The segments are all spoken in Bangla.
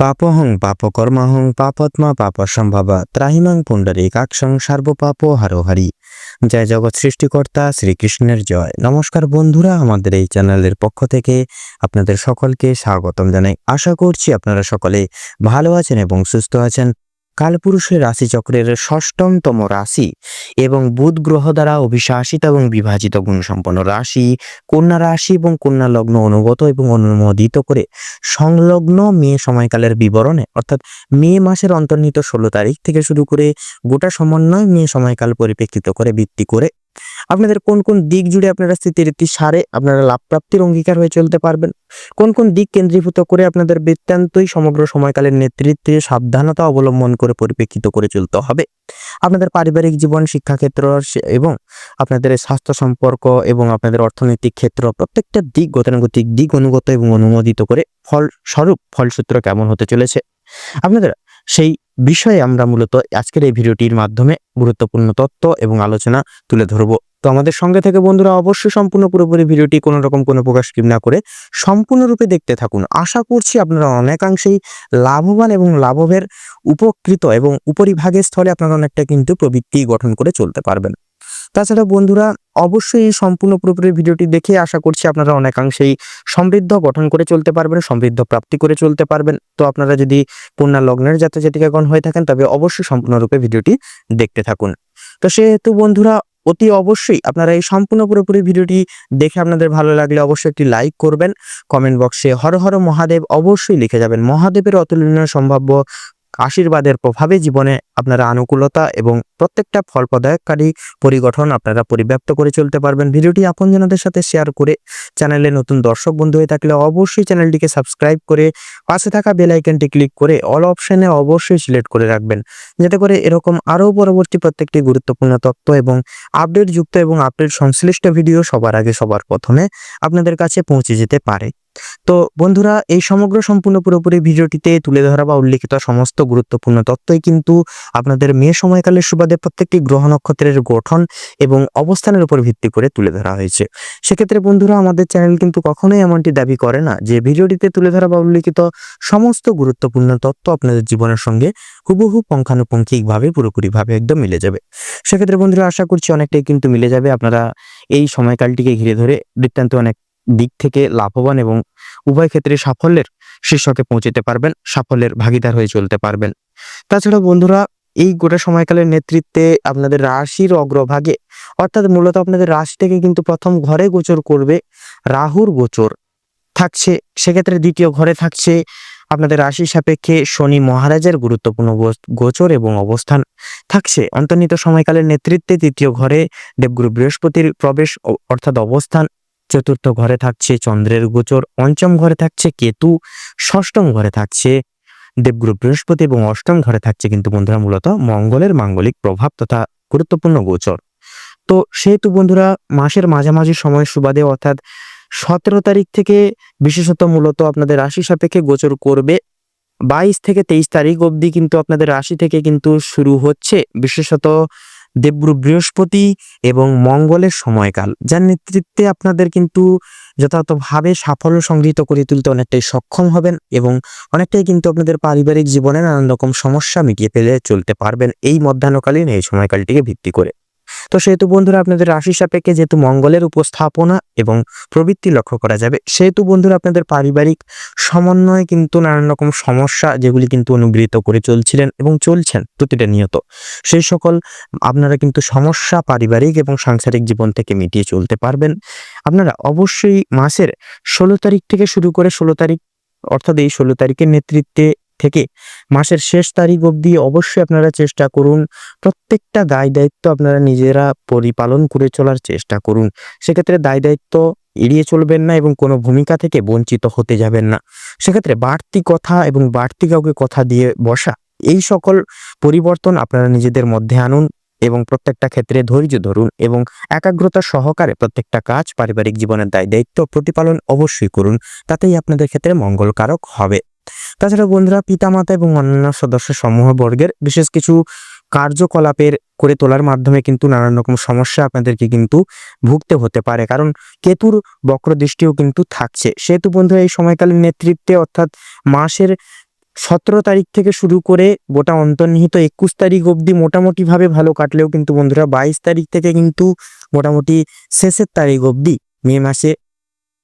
পাপহং পাপকর্মাহং পাপত্মা পাপ সম্ভাবা ত্রাহিমাং পুণ্ডরীকাক্ষং সর্বপাপ হারোহারি। জয় জগৎ সৃষ্টিকর্তা শ্রীকৃষ্ণের জয়। নমস্কার বন্ধুরা, আমাদের এই চ্যানেলের পক্ষ থেকে আপনাদের সকলকে স্বাগতম জানাই। আশা করছি আপনারা সকলে ভালো আছেন এবং সুস্থ আছেন। কালপুরুষের রাশিচক্রের ষষ্ঠমতম রাশি এবং বুধ গ্রহ দ্বারা অভিশাসিত এবং বিভাজিত গুণসম্পন্ন রাশি, কন্যা রাশি এবং কন্যা লগ্ন অনুগত এবং অনুমোদিত করে সংলগ্ন মেয়ে সময়কালের বিবরণে, অর্থাৎ মে মাসের অন্তর্নিত ষোলো তারিখ থেকে শুরু করে গোটা সমন্বয় মেয়ে সময়কাল পরিপ্রেক্ষিত করে ভিত্তি করে আপনাদের কোন কোন দিক জুড়ে আপনারা স্থিতিরীতি সারে আপনারা লাভ প্রাপ্তির অঙ্গীকার হয়ে চলতে পারবেন? কোন কোন দিক কেন্দ্রীভূত করে আপনাদের বৃত্তান্তই সমগ্র সময়কালের নেতৃত্বে সাবধানতা অবলম্বন করে পরিপ্রেক্ষিত করে চলতে হবে? আপনাদের পারিবারিক জীবন, শিক্ষাক্ষেত্র এবং আপনাদের স্বাস্থ্য সম্পর্ক এবং আপনাদের অর্থনৈতিক ক্ষেত্র প্রত্যেকটা দিক গতানুগতিক দিক অনুগত এবং অনুমোদিত করে ফল স্বরূপ ফলসূত্র কেমন হতে চলেছে? আপনাদের সেই বিষয়ে আমরা মূলত আজকের এই ভিডিওটির মাধ্যমে গুরুত্বপূর্ণ তথ্য এবং আলোচনা তুলে ধরব। তো আমাদের সঙ্গে থেকে বন্ধুরা অবশ্যই সম্পূর্ণ পুরোপুরি ভিডিওটি কোনো রকম কোনো প্রকাশ স্কিপ না করে সম্পূর্ণরূপে দেখতে থাকুন। আশা করছি আপনারা অনেকাংশেই লাভবান এবং লাভবের উপকৃত এবং উপরিভাগের স্থলে আপনারা অনেকটা কিন্তু প্রবৃত্তি গঠন করে চলতে পারবেন। তাছাড়া বন্ধুরা, অবশ্যই এই সম্পূর্ণ পুরোপুরি ভিডিওটি দেখে আশা করছি আপনারা অনেকাংশেই সমৃদ্ধ গঠন করে চলতে পারবেন, সমৃদ্ধ প্রাপ্তি করে চলতে পারবেন। তো আপনারা যদি কন্যা লগ্নের জাতক জাতিকাগণ হয়ে থাকেন, তবে অবশ্যই সম্পূর্ণরূপে ভিডিওটি দেখতে থাকুন। তো সেহেতু বন্ধুরা, অতি অবশ্যই আপনারা এই সম্পূর্ণ পুরোপুরি ভিডিওটি দেখে আপনাদের ভালো লাগলে অবশ্যই একটি লাইক করবেন। কমেন্ট বক্সে হর হর মহাদেব অবশ্যই লিখে যাবেন। মহাদেবের অতুলনীয় সম্ভাব্য আশীর্বাদের প্রভাবে জীবনে আপনারা আনুকূলতা এবং প্রত্যেকটা ফল প্রদায়ককারী পরিগঠন আপনারা পরিব্যাপ্ত করে চলতে পারবেন। ভিডিওটি আপনজনদের সাথে শেয়ার করে চ্যানেলে নতুন দর্শক বন্ধু হয়ে থাকলে অবশ্যই চ্যানেলটিকে সাবস্ক্রাইব করে পাশে থাকা বেল আইকনটি ক্লিক করে অল অপশনে অবশ্যই সিলেক্ট করে রাখবেন। যাতে করে এরকম আরও পরবর্তী প্রত্যেকটি গুরুত্বপূর্ণ তথ্য এবং আপডেট যুক্ত এবং আপডেট সংশ্লিষ্ট ভিডিও সবার আগে সবার প্রথমে আপনাদের কাছে পৌঁছে যেতে পারে। তো বন্ধুরা, এই সমগ্র সম্পূর্ণ পুরোপুরি ভিডিওটিতে তুলে ধরা বা উল্লেখিত সমস্ত গুরুত্বপূর্ণ তথ্যই কিন্তু আপনাদের মে সময়কালের সুবাদে প্রত্যেকটি গ্রহ নক্ষত্রের গঠন এবং অবস্থানের উপর ভিত্তি করে তুলে ধরা হয়েছে। সেক্ষেত্রে বন্ধুরা, আমাদের চ্যানেল কিন্তু কখনোই এমনটি দাবি করে না যে ভিডিওটিতে তুলে ধরা বা উল্লেখিত সমস্ত গুরুত্বপূর্ণ তথ্য আপনাদের জীবনের সঙ্গে হুবহু পুঙ্খানুপুঙ্খিকভাবে, পুরোপুরিভাবে একদম মিলে যাবে। সেক্ষেত্রে বন্ধুরা, আশা করছি অনেকটাই কিন্তু মিলে যাবে। আপনারা এই সময়কালটিকে ঘিরে ধরে বৃত্তান্ত অনেক দিক থেকে লাভবান এবং উভয় ক্ষেত্রে সাফল্যের শীর্ষকে পৌঁছতে পারবেন, সাফল্যের ভাগিদার হয়ে চলতে পারবেন। তাছাড়া বন্ধুরা, এই গোটা সময়কালের নেতৃত্বে আপনাদের রাশির অগ্রভাগে, অর্থাৎ মূলত আপনাদের রাশি থেকে কিন্তু প্রথম ঘরে গোচর করবে রাহুর গোচর। থাকছে, সেক্ষেত্রে দ্বিতীয় ঘরে থাকছে আপনাদের রাশি সাপেক্ষে শনি মহারাজের গুরুত্বপূর্ণ গোচর এবং অবস্থান। থাকছে, অন্তর্নিহিত সময়কালের নেতৃত্বে তৃতীয় ঘরে দেবগুরু বৃহস্পতির প্রবেশ অর্থাৎ অবস্থান। চতুর্থ ঘরে থাকছে চন্দ্রের গোচর, পঞ্চম ঘরে থাকছে কেতু, ষষ্ঠম ঘরে থাকছে দেবগুরু বৃহস্পতি এবং অষ্টম ঘরে থাকছে কিন্তু বন্ধুরা মূলত মঙ্গলের মাঙ্গলিক প্রভাব তথা গুরুত্বপূর্ণ গোচর। তো সেহেতু বন্ধুরা মাসের মাঝামাঝি সময় সুবাদে অর্থাৎ সতেরো তারিখ থেকে বিশেষত মূলত আপনাদের রাশি সাপেক্ষে গোচর করবে। বাইশ থেকে তেইশ তারিখ অবধি কিন্তু আপনাদের রাশি থেকে কিন্তু শুরু হচ্ছে। বিশেষত দেবগুরু বৃহস্পতি এবং মঙ্গলের সময়কাল, যার নেতৃত্বে আপনাদের কিন্তু যথাযথভাবে সাফল্য সংগৃহীত করে তুলতে অনেকটাই সক্ষম হবেন এবং অনেকটাই কিন্তু আপনাদের পারিবারিক জীবনে নানান রকম সমস্যা মিটিয়ে ফেলে চলতে পারবেন এই মধ্যাহ্নকালীন এই সময়কালটিকে ভিত্তি করে। তো সেহেতু বন্ধুরা আপনাদের রাশি সাপেক্ষে যেহেতু মঙ্গলের উপস্থাপনা এবং প্রবৃত্তি লক্ষ্য করা যাবে, সেহেতু বন্ধুরা আপনাদের পারিবারিক সমন্বয়ে কিন্তু নানান রকম সমস্যা যেগুলি কিন্তু অনুগৃহীত করে চলছিলেন এবং চলছেন প্রতিটা নিয়ত। সেই সকল আপনারা কিন্তু সমস্যা পারিবারিক এবং সাংসারিক জীবন থেকে মিটিয়ে চলতে পারবেন। আপনারা অবশ্যই মাসের ষোলো তারিখ থেকে শুরু করে ষোলো তারিখ অর্থাৎ এই ষোলো তারিখের নেতৃত্বে থেকে মাসের শেষ তারিখ অবধি অবশ্যই আপনারা চেষ্টা করুন। প্রত্যেকটা দায় দায়িত্ব আপনারা নিজেরা পরিপালন করে চলার চেষ্টা করুন। সেক্ষেত্রে দায় দায়িত্ব এড়িয়ে চলবেন না এবং কোনো ভূমিকা থেকে বঞ্চিত হতে যাবেন না। সেক্ষেত্রে বাড়তি কথা এবং বাড়তি কাউকে কথা দিয়ে বসা, এই সকল পরিবর্তন আপনারা নিজেদের মধ্যে আনুন এবং প্রত্যেকটা ক্ষেত্রে ধৈর্য ধরুন এবং একাগ্রতা সহকারে প্রত্যেকটা কাজ পারিবারিক জীবনের দায় দায়িত্ব প্রতিপালন অবশ্যই করুন। তাতেই আপনাদের ক্ষেত্রে মঙ্গলকারক হবে। তাছাড়া বন্ধুরা পিতামাতা এবং অন্যান্য সদস্য সমূহ বর্গের বিশেষ কিছু কার্যকলাপের করে তোলার মাধ্যমে কিন্তু নানান রকম সমস্যা আপনাদেরকে কিন্তু ভুগতে হতে পারে। কারণ কেতুর বক্র দৃষ্টিও কিন্তু থাকছে। সেহেতু বন্ধুরা এই সময়কালীন নেতৃত্বে অর্থাৎ মাসের সতেরো তারিখ থেকে শুরু করে গোটা অন্তর্নিহিত একুশ তারিখ অবধি মোটামুটিভাবে ভালো কাটলেও কিন্তু বন্ধুরা বাইশ তারিখ থেকে কিন্তু মোটামুটি শেষের তারিখ অবধি মে মাসে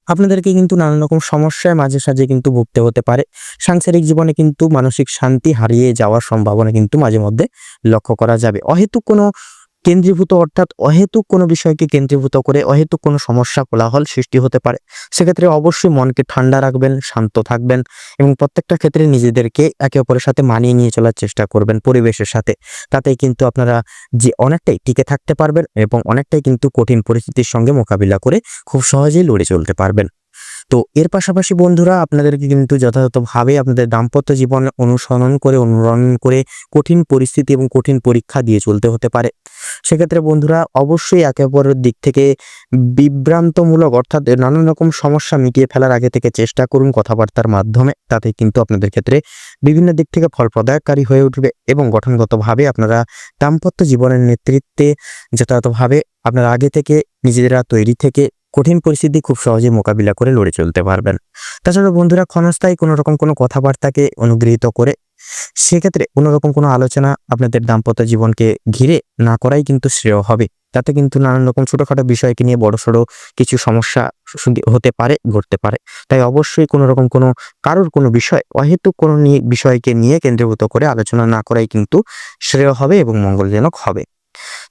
আপনাদেরকে কিন্তু নানান রকম সমস্যায় মাঝে সাঝে কিন্তু ভুগতে হতে পারে। সাংসারিক জীবনে কিন্তু মানসিক শান্তি হারিয়ে যাওয়ার সম্ভাবনা কিন্তু মাঝে মধ্যে লক্ষ্য করা যাবে। অহেতু কোনো কেন্দ্রীভূত অর্থাৎ অহেতুক কোনো বিষয়কে কেন্দ্রীভূত করে অহেতুক কোনো সমস্যা, কোলাহল সৃষ্টি হতে পারে। সেক্ষেত্রে অবশ্যই মনকে ঠান্ডা রাখবেন, শান্ত থাকবেন এবং প্রত্যেকটা ক্ষেত্রে নিজেদেরকে একে অপরের সাথে মানিয়ে নিয়ে চলার চেষ্টা করবেন পরিবেশের সাথে। তাতেই কিন্তু আপনারা যে অনেকটাই টিকে থাকতে পারবেন এবং অনেকটাই কিন্তু কঠিন পরিস্থিতির সঙ্গে মোকাবিলা করে খুব সহজেই লড়ে চলতে পারবেন। তো এর পাশাপাশি বন্ধুরা, আপনাদেরকে কিন্তু যথাযথভাবে আপনাদের দাম্পত্য জীবন অনুসরণ করে অনুরণ করে কঠিন পরিস্থিতি এবং কঠিন পরীক্ষা দিয়ে চলতে হতে পারে। সেক্ষেত্রে বন্ধুরা অবশ্যই একে অপরের দিক থেকে বিভ্রান্তমূলক অর্থাৎ নানান রকম সমস্যা মিটিয়ে ফেলার আগে থেকে চেষ্টা করুন কথাবার্তার মাধ্যমে। তাতে কিন্তু আপনাদের ক্ষেত্রে বিভিন্ন দিক থেকে ফলপ্রদায়কারী হয়ে উঠবে এবং গঠনগতভাবে আপনারা দাম্পত্য জীবনের নেতৃত্বে যথাযথভাবে আপনারা আগে থেকে নিজেরা তৈরি থেকে কঠিন পরিস্থিতি খুব সহজে মোকাবিলা করে লড়ে চলতে পারবেন। তাছাড়া বন্ধুরা ক্ষণস্থায়ী কোনো রকম কোনো কথাবার্তাকে অনুগৃহীত করে সেক্ষেত্রে কোনোরকম কোনো আলোচনা আপনাদের দাম্পত্য জীবনকে ঘিরে না করাই কিন্তু শ্রেয় হবে। তাতে কিন্তু নানান রকম ছোটোখাটো বিষয়কে নিয়ে বড় সড়ো কিছু সমস্যা হতে পারে, ঘটতে পারে। তাই অবশ্যই কোনো রকম কোনো কারোর কোনো বিষয়, অহেতুক কোনো বিষয়কে নিয়ে কেন্দ্রীভূত করে আলোচনা না করাই কিন্তু শ্রেয় হবে এবং মঙ্গলজনক হবে।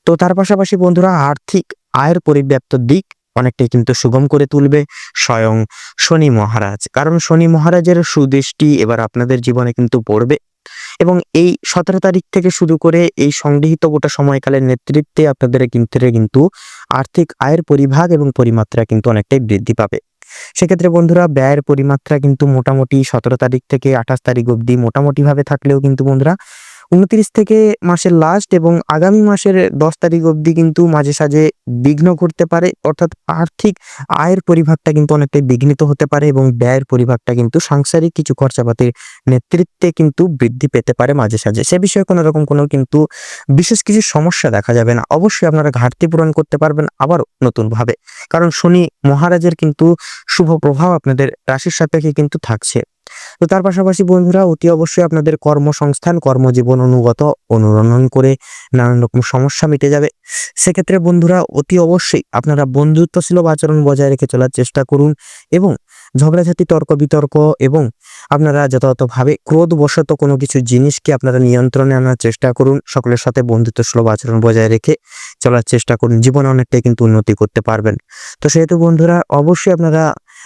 তো তার পাশাপাশি বন্ধুরা, আর্থিক আয়ের পরিব্যাপ্ত দিক অনেকটাই কিন্তু সুগম করে তুলবে স্বয়ং শনি মহারাজ। কারণ শনি মহারাজের সুদৃষ্টি এবার আপনাদের জীবনে কিন্তু পড়বে এবং এই সতেরো তারিখ থেকে শুরু করে এই সংগৃহীত গোটা সময়কালের নেতৃত্বে আপনাদের কিন্তু কিন্তু আর্থিক আয়ের পরিভাগ এবং পরিমাত্রা কিন্তু অনেকটাই বৃদ্ধি পাবে। সেক্ষেত্রে বন্ধুরা, ব্যয়ের পরিমাত্রা কিন্তু মোটামুটি সতেরো তারিখ থেকে আঠাশ তারিখ অবধি মোটামুটি ভাবে থাকলেও কিন্তু বন্ধুরা উনত্রিশ থেকে মাসের লাস্ট এবং আগামী মাসের দশ তারিখ অবধি কিন্তু মাঝে সাঝে বিঘ্ন ঘটতে পারে। অর্থাৎ আর্থিক আয়ের পরিভাগটা কিন্তু অনেকটাই বিঘ্নিত হতে পারে এবং ব্যয়ের পরিভাগটা কিন্তু সাংসারিক কিছু খরচাপাতির নেতৃত্বে কিন্তু বৃদ্ধি পেতে পারে মাঝে সাঝে। সে বিষয়ে কোনো রকম কোনো কিন্তু বিশেষ কিছু সমস্যা দেখা যাবে না। অবশ্যই আপনারা ঘাটতি পূরণ করতে পারবেন আবারও নতুনভাবে। কারণ শনি মহারাজের কিন্তু শুভ প্রভাব আপনাদের রাশির সাপেক্ষে কিন্তু থাকছে। তো তার পাশাপাশি বন্ধুরা, অতি অবশ্যই আপনাদের কর্মসংস্থান, কর্মজীবন অনুগত অনুরণন করে নানান রকম সমস্যা মিটে যাবে। সেক্ষেত্রে বন্ধুরা, অতি অবশ্যই আপনারা বন্ধুত্বশীল আচরণ বজায় রেখে চলার চেষ্টা করুন এবং ঝগড়াঝাটি তর্ক বিতর্ক এবং আপনারা যথাযথভাবে ক্রোধবশত কোনো কিছু জিনিসকে আপনারা নিয়ন্ত্রণে আনার চেষ্টা করুন। সকলের সাথে বন্ধুত্বসুলভ আচরণ বজায় রেখে চলার চেষ্টা করুন। জীবনে অনেকটাই কিন্তু উন্নতি করতে পারবেন। তো সেহেতু বন্ধুরা, অবশ্যই আপনারা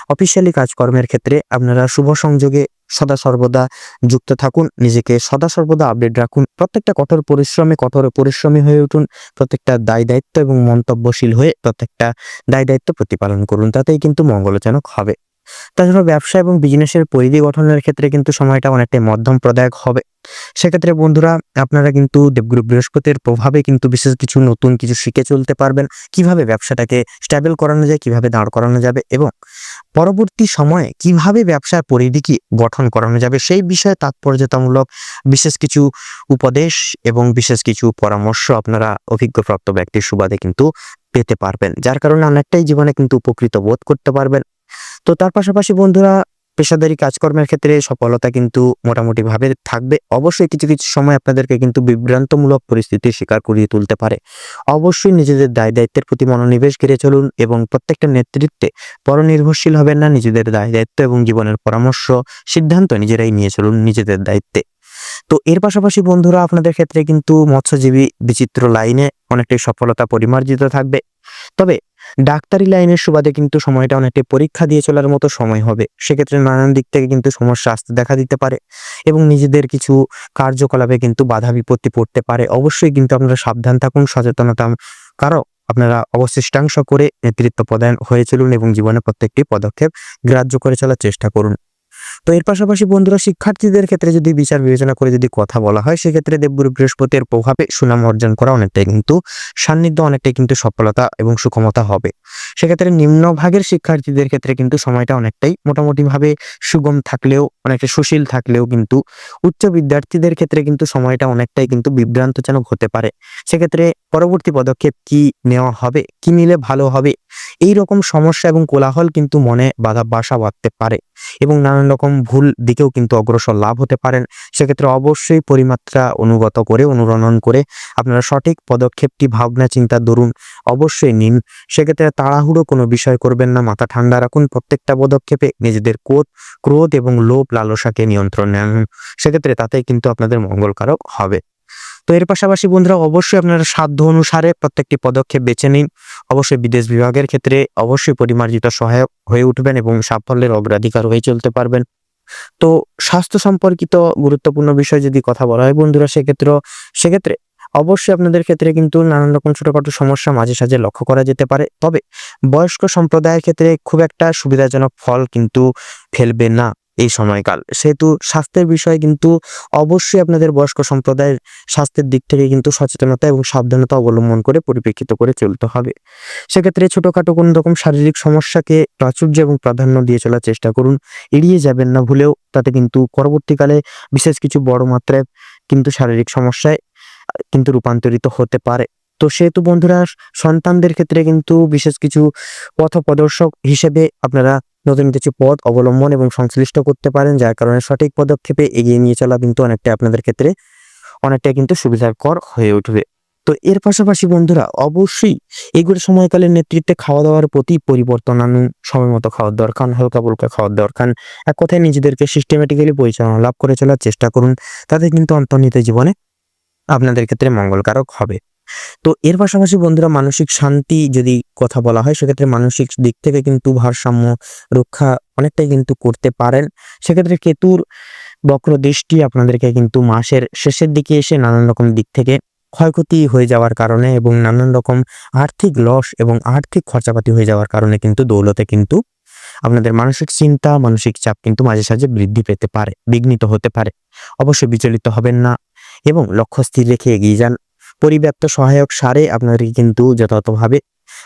অফিসিয়ালি কাজকর্মের ক্ষেত্রে আপনারা শুভ সংযোগে সদা সর্বদা যুক্ত থাকুন। নিজেকে সদা সর্বদা আপডেট রাখুন। প্রত্যেকটা কঠোর পরিশ্রমে কঠোর পরিশ্রমী হয়ে উঠুন। প্রত্যেকটা দায় দায়িত্ব এবং মন্তব্যশীল হয়ে প্রত্যেকটা দায় দায়িত্ব প্রতিপালন করুন। তাতেই কিন্তু মঙ্গলজনক হবে। তাছাড়া ব্যবসা এবং বিজনেসের পরিধি গঠনের ক্ষেত্রে কিন্তু সময়টা অনেকটাই মধ্যম প্রদায়ক হবে। সেক্ষেত্রে বন্ধুরা, আপনারা কিন্তু দেবগুরু বৃহস্পতির প্রভাবে কিন্তু বিশেষ কিছু নতুন কিছু শিখে চলতে পারবেন। কীভাবে ব্যবসাটাকে স্ট্যাবল করানো যায়, কীভাবে দাঁড় করানো যাবে এবং পরবর্তী সময়ে কীভাবে ব্যবসার পরিধি কি গঠন করানো যাবে, সেই বিষয়ে তাৎপর্যতামূলক বিশেষ কিছু উপদেশ এবং বিশেষ কিছু পরামর্শ আপনারা অভিজ্ঞপ্রাপ্ত ব্যক্তির সুবাদে কিন্তু পেতে পারবেন, যার কারণে অনেকটাই জীবনে কিন্তু উপকৃত বোধ করতে পারবেন। তো তার পাশাপাশি বন্ধুরা, পেশাদারি কাজকর্মের ক্ষেত্রে সফলতা কিন্তু মোটামুটি ভাবে থাকবে। অবশ্যই কিছু কিছু সময় আপনাদেরকে কিন্তু বিভ্রান্তমূলক পরিস্থিতির শিকার করিয়ে তুলতে পারে। অবশ্যই নিজেদের দায় দায়িত্বের প্রতি মনোনিবেশ ঘিরে চলুন এবং প্রত্যেকটা নেতৃত্বে পরনির্ভরশীল হবেন না নিজেদের দায় দায়িত্ব এবং জীবনের পরামর্শ, সিদ্ধান্ত নিজেরাই নিয়ে চলুন নিজেদের দায়িত্বে। তো এর পাশাপাশি বন্ধুরা, আপনাদের ক্ষেত্রে কিন্তু মৎস্যজীবী বিচিত্র লাইনে অনেকটাই সফলতা পরিমার্জিত থাকবে। তবে ডাক্তারি লাইনের সুবাদে কিন্তু সময়টা অনেকটা পরীক্ষা দিয়ে চলার মতো সময় হবে। সেক্ষেত্রে নানান দিক থেকে কিন্তু সমস্যা আসতে দেখা দিতে পারে এবং নিজেদের কিছু কার্যকলাপে কিন্তু বাধা বিপত্তি পড়তে পারে। অবশ্যই কিন্তু আপনারা সাবধান থাকুন সচেতনতা কারও আপনারা অবশিষ্টাংশ করে নেতৃত্ব প্রদান হয়ে চলুন এবং জীবনে প্রত্যেকটি পদক্ষেপ গ্রাহ্য করে চলার চেষ্টা করুন। তো এর পাশাপাশি বন্ধুরা, শিক্ষার্থীদের ক্ষেত্রে যদি বিচার বিবেচনা করে যদি কথা বলা হয়, সেক্ষেত্রে দেবগুরু বৃহস্পতির প্রভাবে সুনাম অর্জন করা অনেকটাই কিন্তু সান্নিধ্য, অনেকটাই কিন্তু সফলতা এবং সুক্ষমতা হবে। সেক্ষেত্রে নিম্নভাগের শিক্ষার্থীদের ক্ষেত্রে কিন্তু সময়টা অনেকটাই মোটামুটিভাবে সুগম থাকলেও, অনেকটা সুশীল থাকলেও কিন্তু উচ্চ বিদ্যার্থীদের ক্ষেত্রে কিন্তু সময়টা অনেকটাই কিন্তু বিভ্রান্তজনক হতে পারে। সেক্ষেত্রে পরবর্তী পদক্ষেপ কি নেওয়া হবে? কি নিলে ভালো হবে? এই রকম সমস্যা এবং কোলাহল কিন্তু মনে বাধা বাসা বাঁধতে পারে এবং নানান রকম ভুল দিকেও কিন্তু অগ্রসর লাভ হতে পারেন। সেক্ষেত্রে অবশ্যই পরিমাত্রা অনুগত করে, অনুরণন করে আপনারা সঠিক পদক্ষেপটি, ভাবনা, চিন্তা, দরুন অবশ্যই নিন। সেক্ষেত্রে তাড়াহুড়ো কোনো বিষয় করবেন না, মাথা ঠান্ডা রাখুন। প্রত্যেকটা পদক্ষেপে নিজেদের ক্রোধ ক্রোধ এবং লোভ, লালসাকে নিয়ন্ত্রণে আনুন। সেক্ষেত্রে তাতে কিন্তু আপনাদের মঙ্গলকারক হবে। তো এর পাশাপাশি বন্ধুরা অবশ্যই আপনারা সাধ্য অনুসারে প্রত্যেকটি পদক্ষেপ বেছে নিন। অবশ্যই বিদেশ বিভাগের ক্ষেত্রে অবশ্যই পরিমার্জিত সহায়ক হয়ে উঠবেন এবং সাফল্যের অগ্রাধিকার হয়ে চলতে পারবেন। তো স্বাস্থ্য সম্পর্কিত গুরুত্বপূর্ণ বিষয় যদি কথা বলা হয় বন্ধুরা, সেক্ষেত্রে সেক্ষেত্রে অবশ্যই আপনাদের ক্ষেত্রে কিন্তু নানান রকম ছোটখাটো সমস্যা মাঝে সাঝে লক্ষ্য করা যেতে পারে। তবে বয়স্ক সম্প্রদায়ের ক্ষেত্রে খুব একটা সুবিধাজনক ফল কিন্তু ফেলবে না। এই সময়কাল। সেহেতু স্বাস্থ্যের বিষয়ে কিন্তু অবশ্যই আপনাদের বয়স্ক সম্প্রদায়ের স্বাস্থ্যের দিক থেকে কিন্তু সচেতনতা এবং সাবধানতা অবলম্বন করে পরিপ্রেক্ষিত করে চলতে হবে। সেক্ষেত্রে ছোটখাটো কোনো রকম শারীরিক সমস্যাকে প্রাচুর্য এবং প্রাধান্য দিয়ে চলার চেষ্টা করুন। এড়িয়ে যাবেন না ভুলেও, তাতে কিন্তু পরবর্তীকালে বিশেষ কিছু বড় মাত্রায় কিন্তু শারীরিক সমস্যায় কিন্তু রূপান্তরিত হতে পারে। তো সেহেতু বন্ধুরা, সন্তানদের ক্ষেত্রে কিন্তু বিশেষ কিছু পথ প্রদর্শক হিসেবে আপনারা নতুন কিছু পথ অবলম্বন এবং সংশ্লিষ্ট করতে পারেন, যার কারণে সঠিক পদক্ষেপে এগিয়ে নিয়ে চলা কিন্তু অনেকটা আপনাদের ক্ষেত্রে অনেকটা কিন্তু সুবিধাকর হয়ে উঠবে। তো এর পাশাপাশি বন্ধুরা, অবশ্যই এগুলো সময়কালের নেতৃত্বে খাওয়া দাওয়ার প্রতি পরিবর্তন আনুন, সময় মতো খাওয়ার দরকার, হালকা ফুলকা খাওয়ার দরকার, এক কথায় নিজেদেরকে সিস্টেমেটিক্যালি পরিচালনা লাভ করে চলার চেষ্টা করুন, তাতে কিন্তু অন্তর্নিহিত জীবনে আপনাদের ক্ষেত্রে মঙ্গলকারক হবে। তো এর পাশাপাশি বন্ধুরা মানসিক শান্তি যদি কথা বলা হয়, সেক্ষেত্রে মানসিক দিক থেকে কিন্তু ভারসাম্য রক্ষা অনেকটাই কিন্তু করতে পারেন। সেক্ষেত্রে কেতুর বক্র দৃষ্টি আপনাদেরকে কিন্তু মাসের শেষের দিকে এসে নানান রকম দিক থেকে ক্ষয়ক্ষতি হয়ে যাওয়ার কারণে এবং নানান রকম আর্থিক লস এবং আর্থিক খরচাপাতি হয়ে যাওয়ার কারণে কিন্তু দৌলতে কিন্তু আপনাদের মানসিক চিন্তা, মানসিক চাপ কিন্তু মাঝে সাঝে বৃদ্ধি পেতে পারে, বিঘ্নিত হতে পারে। অবশ্যই বিচলিত হবেন না এবং লক্ষ্য স্থির রেখে এগিয়ে যান। পরিব্যাপ্ত সহায়ক সারে আপনাদেরকে কিন্তু যথাযথভাবে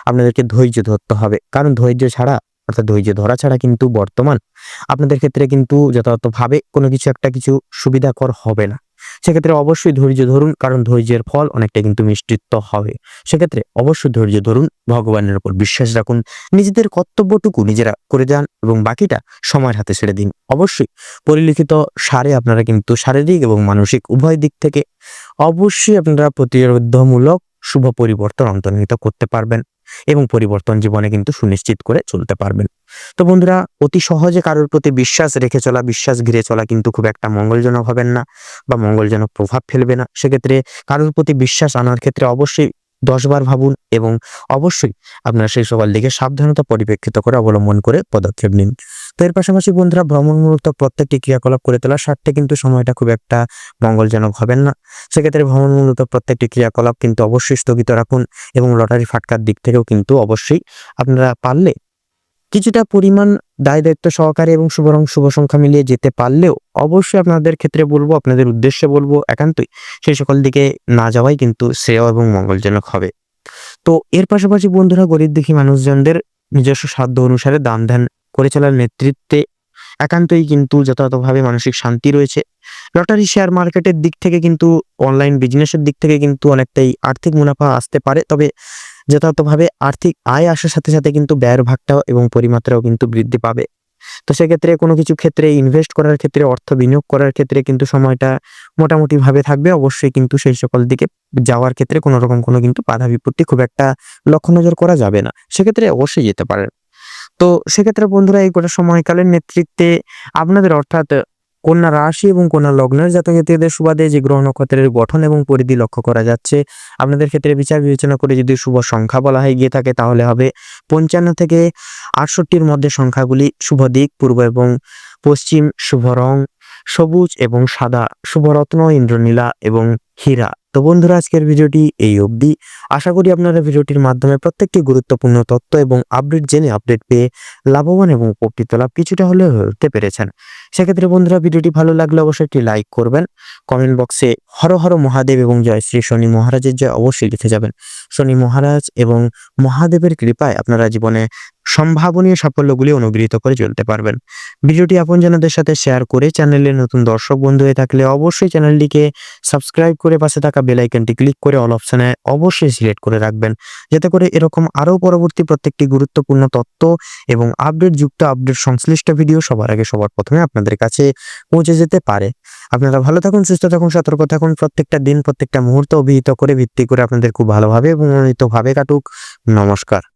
আপনাদেরকে ধৈর্য ধরতে হবে। কারণ ধৈর্য ছাড়া, অর্থাৎ ধৈর্য ধরা ছাড়া কিন্তু বর্তমান আপনাদের ক্ষেত্রে কিন্তু যথাযথভাবে কোনো কিছু একটা কিছু সুবিধাকর হবে না। সেক্ষেত্রে অবশ্যই ধৈর্য ধরুন, কারণ ধৈর্যের ফল অনেকটা কিন্তু মিষ্টিত্ব হবে। সেক্ষেত্রে অবশ্যই ধৈর্য ধরুন, ভগবানের উপর বিশ্বাস রাখুন, নিজেদের কর্তব্যটুকু নিজেরা করে যান এবং বাকিটা সময়ের হাতে ছেড়ে দিন। অবশ্যই পরিলিখিত সারে আপনারা কিন্তু শারীরিক এবং মানসিক উভয় দিক থেকে অবশ্যই আপনারা প্রতিরোধমূলক শুভ পরিবর্তন অন্তর্নিহিত করতে পারবেন এবং পরিবর্তন জীবনে কিন্তু সুনিশ্চিত করে চলতে পারবেন। তো বন্ধুরা, অতি সহজে কারোর প্রতি বিশ্বাস রেখে চলা, বিশ্বাস ঘিরে চলা কিন্তু খুব একটা মঙ্গলজনক হবেন না বা মঙ্গলজনক প্রভাব ফেলবে না। সেক্ষেত্রে কারোর প্রতি বিশ্বাস আনার ক্ষেত্রে অবশ্যই দশবার ভাবুন এবং অবশ্যই আপনার সেই সকল দিকে সাবধানতা পরিপ্রেক্ষিত করে অবলম্বন করে পদক্ষেপ নিন। তো এর পাশাপাশি বন্ধুরা, ভ্রমণমূলক প্রত্যেকটি ক্রিয়াকলাপ করে তোলার স্বার্থে কিন্তু সময়টা খুব একটা মঙ্গলজনক হবেন না। সেক্ষেত্রে ভ্রমণমূলক প্রত্যেকটি ক্রিয়াকলাপ কিন্তু অবশ্যই স্থগিত রাখুন এবং লটারি ফাটকার দিক থেকেও কিন্তু অবশ্যই আপনারা পারলে কিছুটা পরিমাণ দায় দায়িত্ব সহকারে এবং শুভ রং শুভ সংখ্যা মিলিয়ে যেতে পারলেও অবশ্যই আপনাদের ক্ষেত্রে বলব, আপনাদের উদ্দেশ্যে বলব একান্তই সেই সকল দিকে না যাওয়াই কিন্তু শ্রেয় এবং মঙ্গলজনক হবে। তো এর পাশাপাশি বন্ধুরা, গরিব দুঃখী মানুষজনদের নিজস্ব সাধ্য অনুসারে দান ধ্যান করে চলার নেতৃত্বে একান্তই কিন্তু যথাযথভাবে মানসিক শান্তি রয়েছে। লটারি শেয়ার মার্কেটের দিক থেকে কিন্তু, অনলাইন বিজনেসের দিক থেকে কিন্তু অনেকটাই আর্থিক মুনাফা আসতে পারে। তবে যথাযথভাবে আর্থিক আয় আসার সাথে সাথে কিন্তু ব্যয়ের ভাগটাও এবং পরিমাত্রাও কিন্তু বৃদ্ধি পাবে। তো সেক্ষেত্রে কোনো কিছু ক্ষেত্রে ইনভেস্ট করার ক্ষেত্রে, অর্থ বিনিয়োগ করার ক্ষেত্রে কিন্তু সময়টা মোটামুটিভাবে থাকবে। অবশ্যই কিন্তু সেই সকল দিকে যাওয়ার ক্ষেত্রে কোনো রকম কোনো কিন্তু বাধা বিপত্তি খুব একটা লক্ষ্য নজর করা যাবে না। সেক্ষেত্রে অবশ্যই যেতে পারেন তো সেক্ষেত্রে বন্ধুরা, এই গোটা সময়কালের নেতৃত্বে আপনাদের অর্থাৎ কন্যা রাশি এবং কন্যা লগ্নের জাতক জাতীয়দের সুবাদে যে গ্রহ নক্ষত্রের গঠন এবং পরিধি লক্ষ্য করা যাচ্ছে। আপনাদের ক্ষেত্রে বিচার বিবেচনা করে যদি শুভ সংখ্যা বলা হয়, গিয়ে থাকে তাহলে হবে পঞ্চান্ন থেকে আটষট্টির মধ্যে সংখ্যাগুলি শুভ দিক, পূর্ব এবং পশ্চিম শুভ রং, সবুজ এবং সাদা শুভরত্ন ইন্দ্রনীলা এবং হীরা। তো বন্ধুরা, আজকের ভিডিওটি এই অবধি। আশা করি আপনারা ভিডিওটির মাধ্যমে প্রত্যেকটি গুরুত্বপূর্ণ তথ্য এবং আপডেট জেনে আপডেট পেয়ে লাভবান এবং উপকৃত লাভ কিছুটা হলেও হতে পেরেছেন। সেক্ষেত্রে বন্ধুরা, ভিডিওটি ভালো লাগলে অবশ্যই একটি লাইক করবেন। কমেন্ট বক্সে হর হর মহাদেব এবং জয় শ্রী শনি মহারাজের জয় অবশ্যই লিখে যাবেন। শনি মহারাজ এবং মহাদেবের কৃপায় আপনারা জীবনে সম্ভাবনীয় সাফল্যগুলি অনুগৃহীত করে চলতে পারবেন। ভিডিওটি আপনজনদের সাথে শেয়ার করে চ্যানেলে নতুন দর্শক বন্ধু হয়ে থাকলে অবশ্যই চ্যানেলটিকে সাবস্ক্রাইব করে পাশে থাকা বেল আইকনটি ক্লিক করে অল অপশনে অবশ্যই সিলেক্ট করে রাখবেন। যাতে করে এরকম আরও পরবর্তী প্রত্যেকটি গুরুত্বপূর্ণ তথ্য এবং আপডেট যুক্ত আপডেট সংশ্লিষ্ট ভিডিও সবার আগে সবার প্রথমে আপনাদের কাছে পৌঁছে যেতে পারে। আপনারা ভালো থাকুন, সুস্থ থাকুন, সতর্ক থাকুন, প্রত্যেকটা দিন, প্রত্যেকটা মুহূর্ত অভিহিত করে ভিত্তি করে আপনাদের খুব ভালোভাবে এবং ভাবে কাটুক। নমস্কার।